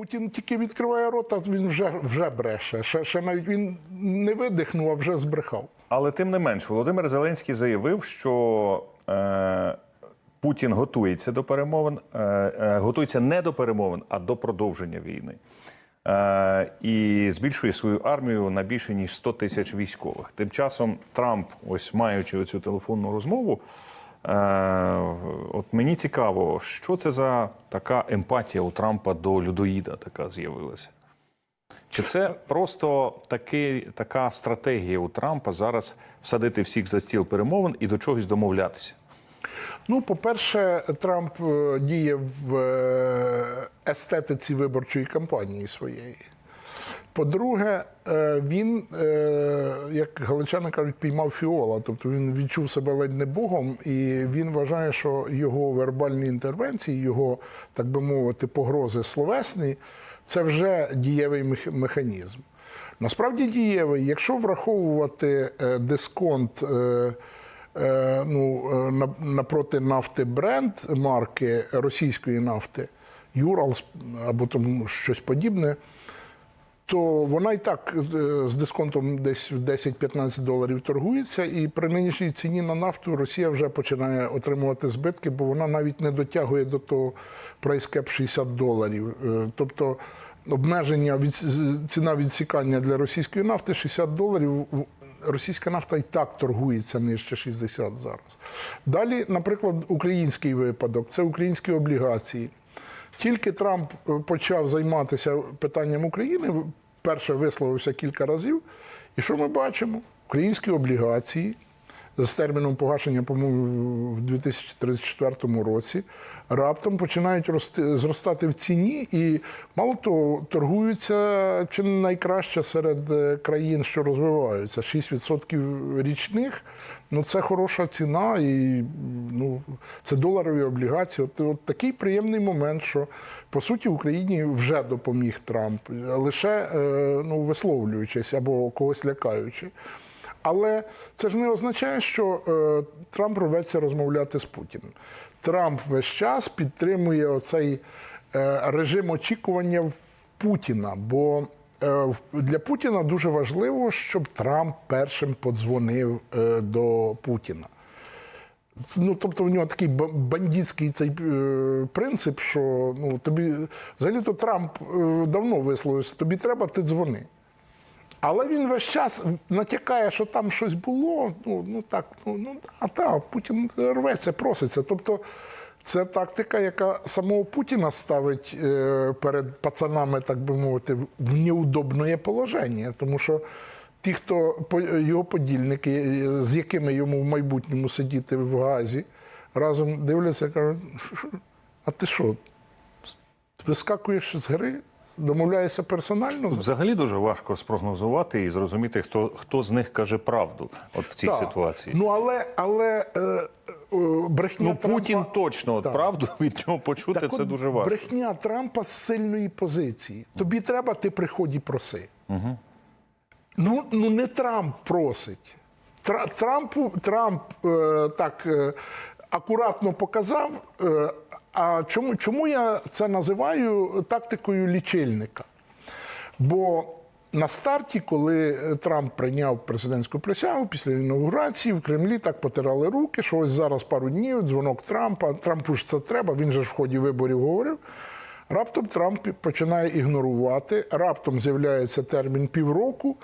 Путін тільки відкриває рота, він вже, вже бреше. Ще, ще навіть він не видихнув, а вже збрехав. Але тим не менш, Володимир Зеленський заявив, що е, Путін готується до перемовин, е, е, готується не до перемовин, а до продовження війни. Е, і збільшує свою армію на більше ніж 100 тисяч військових. Тим часом Трамп, ось маючи оцю телефонну розмову, от мені цікаво, що це за така емпатія у Трампа до людоїда така з'явилася. Чи це просто таки, така стратегія у Трампа зараз всадити всіх за стіл перемовин і до чогось домовлятися? Ну, по-перше, Трамп е, діє в е, естетиці виборчої кампанії своєї. По-друге, е, він, е, як галичани кажуть, піймав фіола, тобто він відчув себе ледь не Богом, і він вважає, що його вербальні інтервенції, його, так би мовити, погрози словесні це вже дієвий механізм. Насправді дієвий, якщо враховувати е, дисконт. ну, напроти нафти бренд марки російської нафти, Юралс або там щось подібне, то вона і так е, з дисконтом десь в 10-15 доларів торгується, і при нинішній ціні на нафту Росія вже починає отримувати збитки, бо вона навіть не дотягує до того прайскеп 60 доларів. Е, Тобто обмеження від ціна відсікання для російської нафти 60 доларів. Російська нафта і так торгується нижче 60 зараз. Далі, наприклад, український випадок це українські облігації. Тільки Трамп е, почав займатися питанням України, перше висловився кілька разів. І що ми бачимо? Українські облігації з терміном погашення, по-моєму, в 2034 році раптом починають рости, зростати в ціні і мало того, торгуються чи не найкраще серед е, країн, що розвиваються. 6% річних. Ну, це хороша ціна, і ну, це доларові облігації. От, от такий приємний момент, що по суті Україні вже допоміг Трамп, лише е, ну, висловлюючись або когось лякаючи. Але це ж не означає, що е, Трамп рветься розмовляти з Путіним. Трамп весь час підтримує оцей е, режим очікування в Путіна. Бо е, для Путіна дуже важливо, щоб Трамп першим подзвонив е, до Путіна. Ну, тобто, в нього такий ба- бандитський цей е, принцип, що ну, тобі взагалі-то Трамп давно висловився, тобі треба, ти дзвони. Але він весь час натякає, що там щось було. Ну, ну так, ну, ну а так, Путін рветься, проситься. Тобто це тактика, яка самого Путіна ставить е, перед пацанами, так би мовити, в- неудобне положення. Тому що ті, хто його подільники, е, з якими йому в майбутньому сидіти в Газі, разом дивляться кажуть, а ти що, вискакуєш з гри? Домовляєшся персонально? Взагалі дуже важко спрогнозувати і зрозуміти, хто, хто з них каже правду от в цій Так. ситуації. Ну але але е, е, брехня Ну, Путін точно от Так. правду від нього почути Так це от дуже важко. Брехня Трампа з сильної позиції. Тобі треба, ти приході проси. Угу. Ну, ну не Трамп просить. Трампу Трамп е, так е, акуратно показав. Е, а чому, чому я це називаю тактикою лічильника? Бо на старті, коли е, Трамп прийняв президентську присягу після інаугурації, в Кремлі так потирали руки, що ось зараз пару днів, дзвонок Трампа, Трампу ж це треба, він же ж в ході виборів говорив. Раптом Трамп починає ігнорувати, раптом з'являється термін півроку,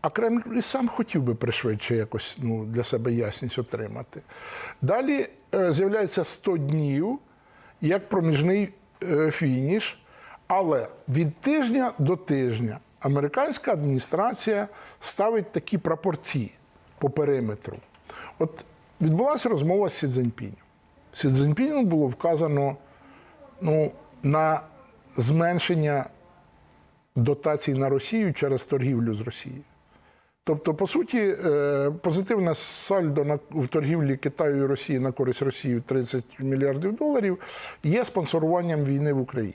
а Кремль і сам хотів би пришвидше якось ну, для себе ясність отримати. Далі е, з'являється 100 днів як проміжний е, фініш. Але від тижня до тижня американська адміністрація ставить такі прапорці по периметру. От відбулася розмова з Сі Цзіньпінем. Сі Цзіньпіну було вказано ну, на зменшення дотацій на Росію через торгівлю з Росією. Тобто, по суті, е, позитивне сальдо в торгівлі Китаю і Росії на користь Росії 30 мільярдів доларів є спонсоруванням війни в Україні.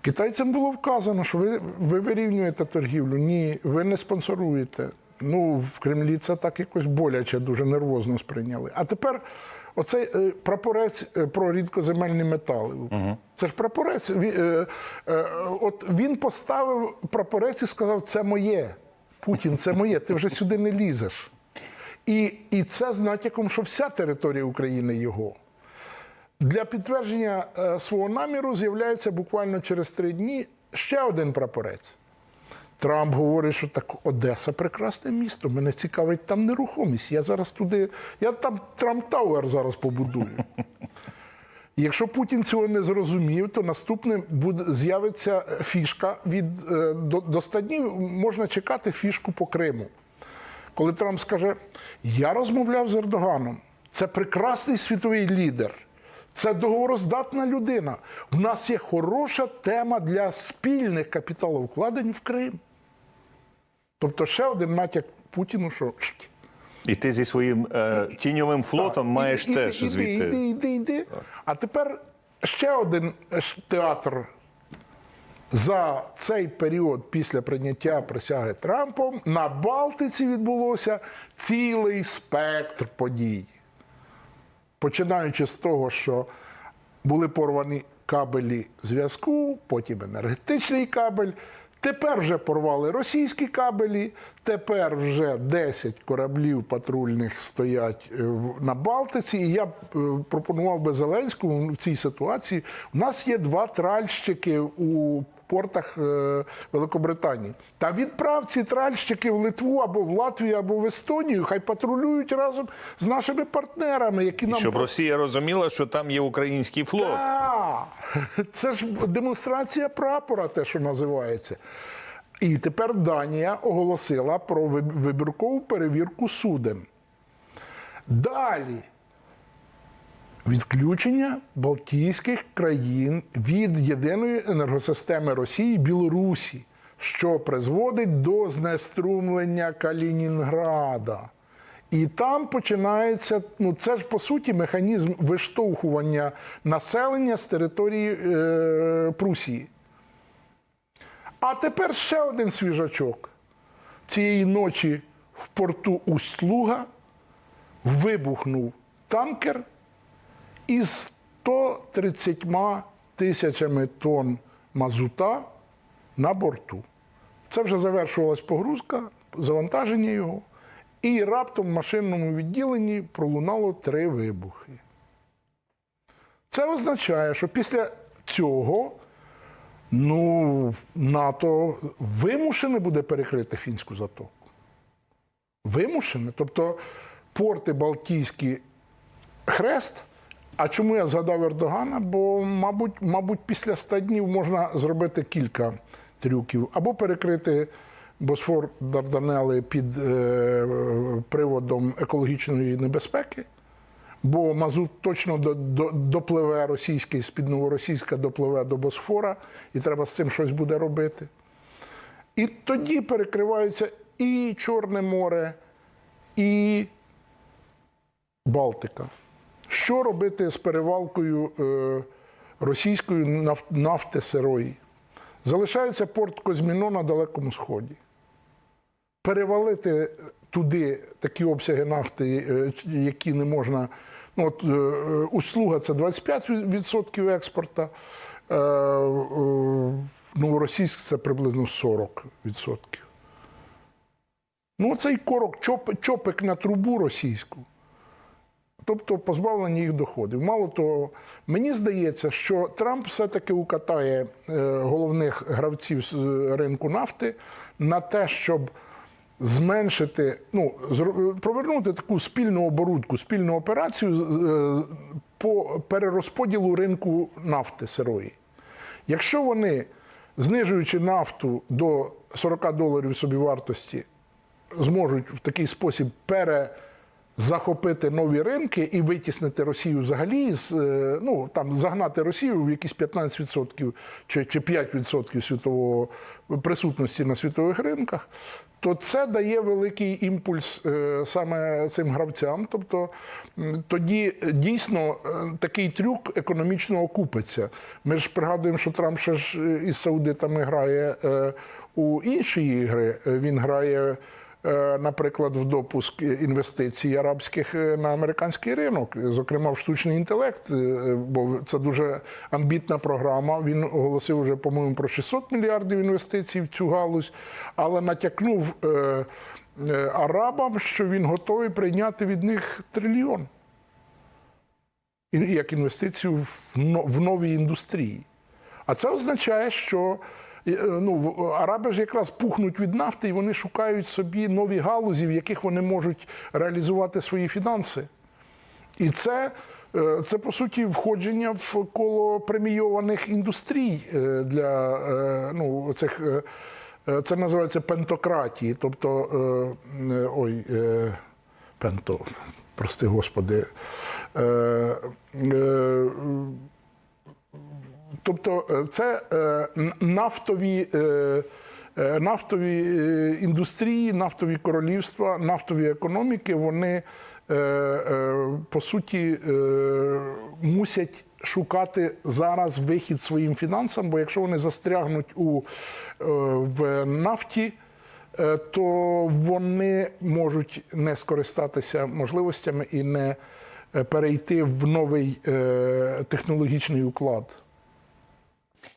Китайцям було вказано, що ви, ви вирівнюєте торгівлю. Ні, ви не спонсоруєте. Ну, в Кремлі це так якось боляче, дуже нервозно сприйняли. А тепер Оцей е, прапорець е, про рідкоземельні метали. Це ж прапорець. От він поставив прапорець і сказав: це моє. Путін, це моє. Ти вже сюди не лізеш. І, і це з натяком, що вся територія України його. Для підтвердження е, свого наміру з'являється буквально через три дні ще один прапорець. Трамп говорить, що так Одеса прекрасне місто. Мене цікавить там нерухомість. Я зараз туди, я там Трамп Тауер зараз побудую. Якщо Путін цього не зрозумів, то наступним буде з'явиться фішка від е, до, до 100 днів можна чекати фішку по Криму. Коли Трамп скаже: Я розмовляв з Ердоганом, це прекрасний світовий лідер, це договороздатна людина. У нас є хороша тема для спільних капіталовкладень в Крим. Тобто ще один натяк Путіну, що «Шт, І ти зі своїм е, тіньовим флотом так, маєш іди, теж іди, звідти. Іди, іди, іди. А тепер ще один е, театр. За цей період після прийняття присяги Трампом на Балтиці відбулося цілий спектр подій. Починаючи з того, що були порвані кабелі зв'язку, потім енергетичний кабель. Тепер вже порвали російські кабелі, тепер вже 10 кораблів патрульних стоять е, на Балтиці. І я е, пропонував би Зеленському в цій ситуації. У нас є два тральщики у портах е, Великобританії. Та відправ ці тральщики в Литву або в Латвію, або в Естонію. Хай патрулюють разом з нашими партнерами, які нам Щоб Росія розуміла, що там є український флот. а, це ж демонстрація прапора, те, що називається. І тепер Данія оголосила про вибіркову перевірку суден. Далі. Відключення Балтійських країн від єдиної енергосистеми Росії Білорусі, що призводить до знеструмлення Калінінграда. І там починається, ну це ж по суті механізм виштовхування населення з території е, Прусії. А тепер ще один свіжачок. Цієї ночі в порту Усть-Луга вибухнув танкер із 130 тисячами тонн мазута на борту. Це вже завершувалась погрузка, завантаження його. І раптом в машинному відділенні пролунало три вибухи. Це означає, що після цього ну, НАТО вимушене буде перекрити фінську затоку. Вимушене. Тобто порти Балтійські хрест. А чому я згадав Ердогана? Бо, мабуть, мабуть, після 100 днів можна зробити кілька трюків. Або перекрити Босфор Дарданели під е, приводом екологічної небезпеки, бо Мазут точно до, до, допливе російський, з-під новоросійська допливе до Босфора, і треба з цим щось буде робити. І тоді перекриваються і Чорне море, і Балтика. Що робити з перевалкою е, російської нафти сирої? Залишається порт Козьміно на Далекому Сході. Перевалити туди такі обсяги нафти, е, які не можна. Ну, от, е, е, услуга це 25% експорту, е, е, новоросійськ це приблизно 40%. Ну, цей корок, чоп, чопик на трубу російську. Тобто позбавлені їх доходів. Мало того, мені здається, що Трамп все-таки укатає е, головних гравців е, ринку нафти на те, щоб зменшити, ну, провернути таку спільну оборудку, спільну операцію е, по перерозподілу ринку нафти сирої. Якщо вони, знижуючи нафту до 40 доларів собівартості, зможуть в такий спосіб перезахопити нові ринки і витіснити Росію взагалі, е, ну, там, загнати Росію в якісь 15% чи, чи 5% світового присутності на світових ринках, то це дає великий імпульс е, саме цим гравцям. Тобто тоді е, дійсно такий трюк економічно окупиться. Ми ж пригадуємо, що Трамп ще ж із саудитами грає у інші ігри. Він грає наприклад, в допуск інвестицій арабських е, на американський ринок, зокрема в штучний інтелект, е, бо це дуже амбітна програма. Він оголосив вже, по-моєму, про 600 мільярдів інвестицій в цю галузь, але натякнув е, е, арабам, що він готовий прийняти від них трильйон як інвестицію в нові індустрії. А це означає, що е, ну, в- араби ж якраз пухнуть від нафти, і вони шукають собі нові галузі, в яких вони можуть реалізувати свої фінанси. І це, е, це по суті входження в коло премійованих індустрій е, для е, ну, цих. е, е, Це називається пентократії, тобто е, е, ой, е, пенто, прости господи. Тобто е, це е, нафтові, е, нафтові індустрії, нафтові королівства, нафтові економіки, вони по суті мусять шукати зараз вихід своїм фінансам, бо якщо вони застрягнуть у, в нафті, то вони можуть не скористатися можливостями і не перейти в новий технологічний уклад.